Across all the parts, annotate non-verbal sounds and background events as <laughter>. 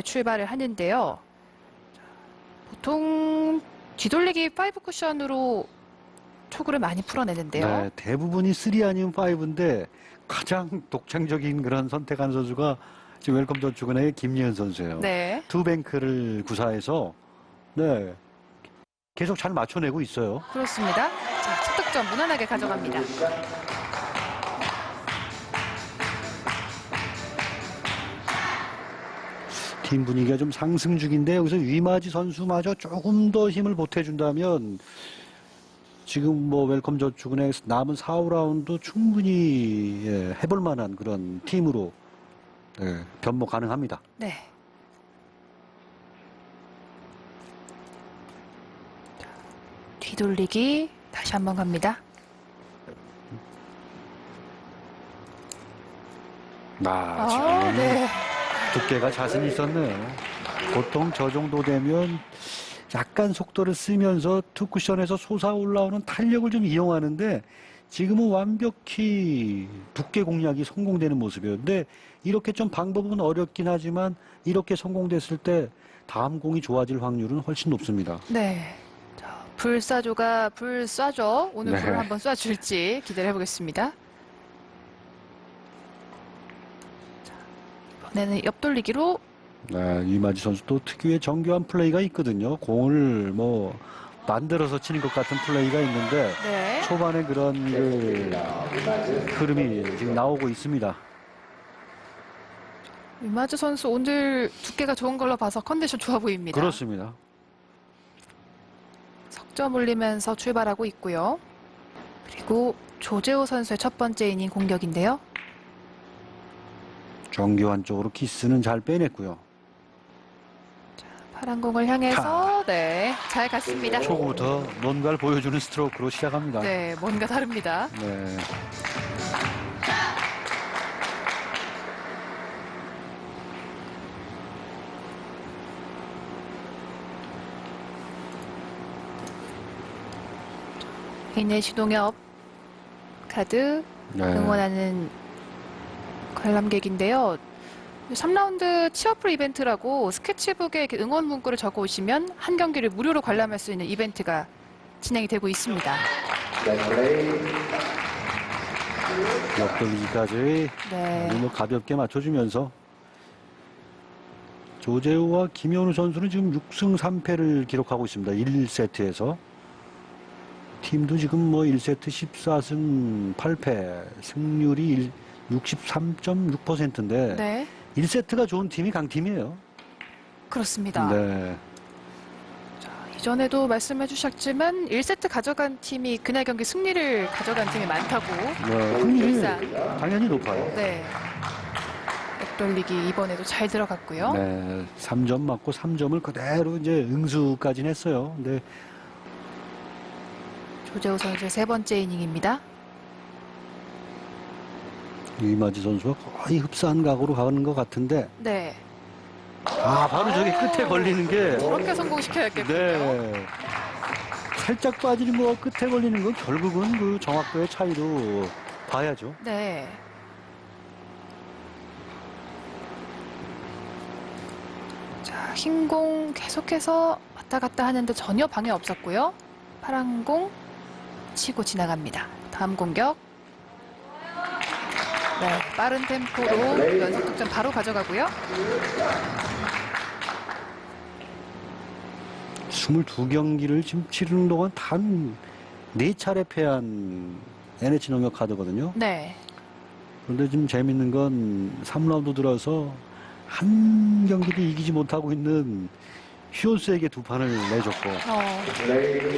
출발을 하는데요. 자, 보통 뒤돌리기 5 쿠션으로 초구를 많이 풀어내는데요. 네, 대부분이 3 아니면 5인데 가장 독창적인 그런 선택한 선수가 지금 웰컴 저축은행의 김예은 선수예요. 네. 두 뱅크를 구사해서 네 계속 잘 맞춰내고 있어요. 그렇습니다. 자, 첫 득점 무난하게 가져갑니다. 팀 분위기가 좀 상승 중인데 여기서 위마지 선수마저 조금 더 힘을 보태준다면 지금 뭐 웰컴 저축은행 남은 4, 5라운드 충분히 예, 해볼 만한 그런 팀으로 예, 변모 가능합니다. 네. 자, 뒤돌리기 다시 한번 갑니다. 아, 아, 네. 두께가 자신이 있었네요. 보통 저 정도 되면 약간 속도를 쓰면서 투쿠션에서 솟아 올라오는 탄력을 좀 이용하는데 지금은 완벽히 두께 공략이 성공되는 모습이었는데 이렇게 좀 방법은 어렵긴 하지만 이렇게 성공됐을 때 다음 공이 좋아질 확률은 훨씬 높습니다. 네. 자, 불사조가 불 쏴줘. 오늘 네. 불을 한번 쏴줄지 기대를 해보겠습니다. 이번에는 옆돌리기로 네, 이마지 선수도 특유의 정교한 플레이가 있거든요. 공을 뭐 만들어서 치는 것 같은 플레이가 있는데 네. 초반에 그런 그 흐름이 지금 나오고 있습니다. 위마즈 선수 오늘 두께가 좋은 걸로 봐서 컨디션 좋아 보입니다. 그렇습니다. 석점 올리면서 출발하고 있고요. 그리고 조재호 선수의 첫 번째 이닝 공격인데요. 정교한 쪽으로 키스는 잘 빼냈고요. 파란 공을 향해서 네, 잘 갔습니다. 초구부터 뭔가를 보여주는 스트로크로 시작합니다. 네, 뭔가 다릅니다. 네. 개인의 시동엽 카드 네. 응원하는 관람객인데요. 3라운드 치어풀 이벤트라고 스케치북에 이렇게 응원 문구를 적어 오시면 한 경기를 무료로 관람할 수 있는 이벤트가 진행이 되고 있습니다. 옆돌기까지 네. 뭐 가볍게 맞춰주면서 조재우와 김현우 선수는 지금 6승 3패를 기록하고 있습니다. 1세트에서. 팀도 지금 뭐 1세트 14승 8패, 승률이 63.6%인데 네. 1세트가 좋은 팀이 강팀이에요. 그렇습니다. 네. 이전에도 말씀해 주셨지만 1세트 가져간 팀이 그날 경기 승리를 가져간 팀이 많다고. 네, 확률이 일산. 당연히 높아요. 네. 옆돌리기 이번에도 잘 들어갔고요. 네, 3점 맞고 3점을 그대로 이제 응수까지 했어요. 근데 조재호 선수의 세 번째 이닝입니다. 이마지 선수가 거의 흡사한 각오로 가는 것 같은데 네. 아 바로 저기 끝에 걸리는 게 저렇게 성공시켜야겠군요. 네. 살짝 빠지는 거 끝에 걸리는 건 결국은 그 정확도의 차이로 봐야죠. 네. 자, 흰 공 계속해서 왔다 갔다 하는데 전혀 방해 없었고요. 파란 공 치고 지나갑니다. 다음 공격. 네, 빠른 템포로 연속 득점 바로 가져가고요. 22경기를 지금 치르는 동안 단 4차례 패한 NH 농협 카드거든요. 네. 그런데 지금 재밌는 건 3라운드 들어서 한 경기도 이기지 못하고 있는 휴온스에게 두 판을 내줬고 어,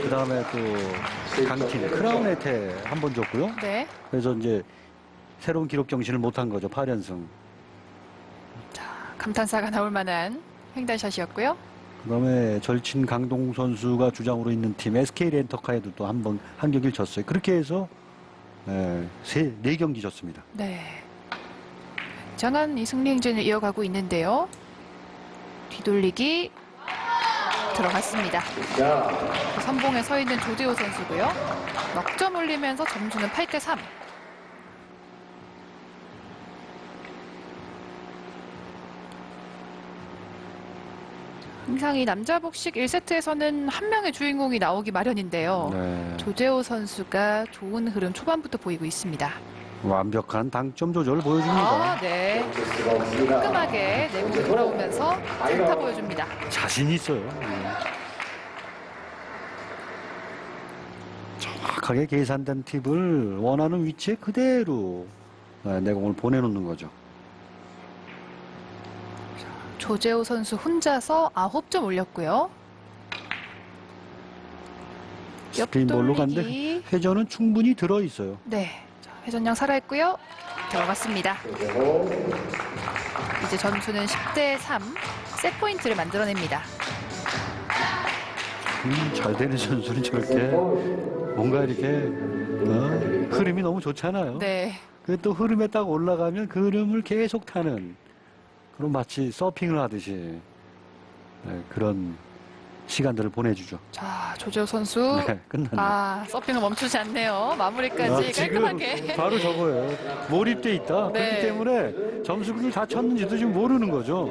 그 다음에 또 강팀 크라운에테 한 번 줬고요. 네. 그래서 이제 새로운 기록 경신을 못한 거죠. 8연승. 자, 감탄사가 나올 만한 횡단샷이었고요. 그다음에 절친 강동 선수가 주장으로 있는 팀 SK 렌터카에도 또 한 번 한 경기를 졌어요. 그렇게 해서 네, 세, 네 경기 졌습니다. 네. 장한 이 승리 행진을 이어가고 있는데요. 뒤돌리기 들어갔습니다. 그 선봉에 서 있는 조재호 선수고요. 넉점 올리면서 점수는 8대 3. 항상 이 남자 복식 1세트에서는 한 명의 주인공이 나오기 마련인데요. 네. 조재호 선수가 좋은 흐름 초반부터 보이고 있습니다. 완벽한 당점 조절을 보여줍니다. 아, 네. 깔끔하게 내공이 돌아오면서 장타 보여줍니다. 자신 있어요. 네. 정확하게 계산된 팁을 원하는 위치에 그대로 네, 내공을 보내놓는 거죠. 조재호 선수 혼자서 9점 올렸고요. 스크린볼로 간데. 회전은 충분히 들어 있어요. 네. 자, 회전량 살아있고요. 들어갔습니다. 이제 점수는 10대 3. 셋 포인트를 만들어냅니다. 음, 잘 되는 선수는 절대 뭔가 이렇게 어, 흐름이 너무 좋잖아요. 네. 그또 흐름에 딱 올라가면 그 흐름을 계속 타는 그런 마치 서핑을 하듯이 네, 그런 시간들을 보내주죠. 자, 조재호 선수. <laughs> 네, 끝났네. 아, 서핑을 멈추지 않네요. 마무리까지 아, 깔끔하게. 바로 저거예요. 몰입돼 있다. <laughs> 네. 그렇기 때문에 점수를 다 쳤는지도 지금 모르는 거죠.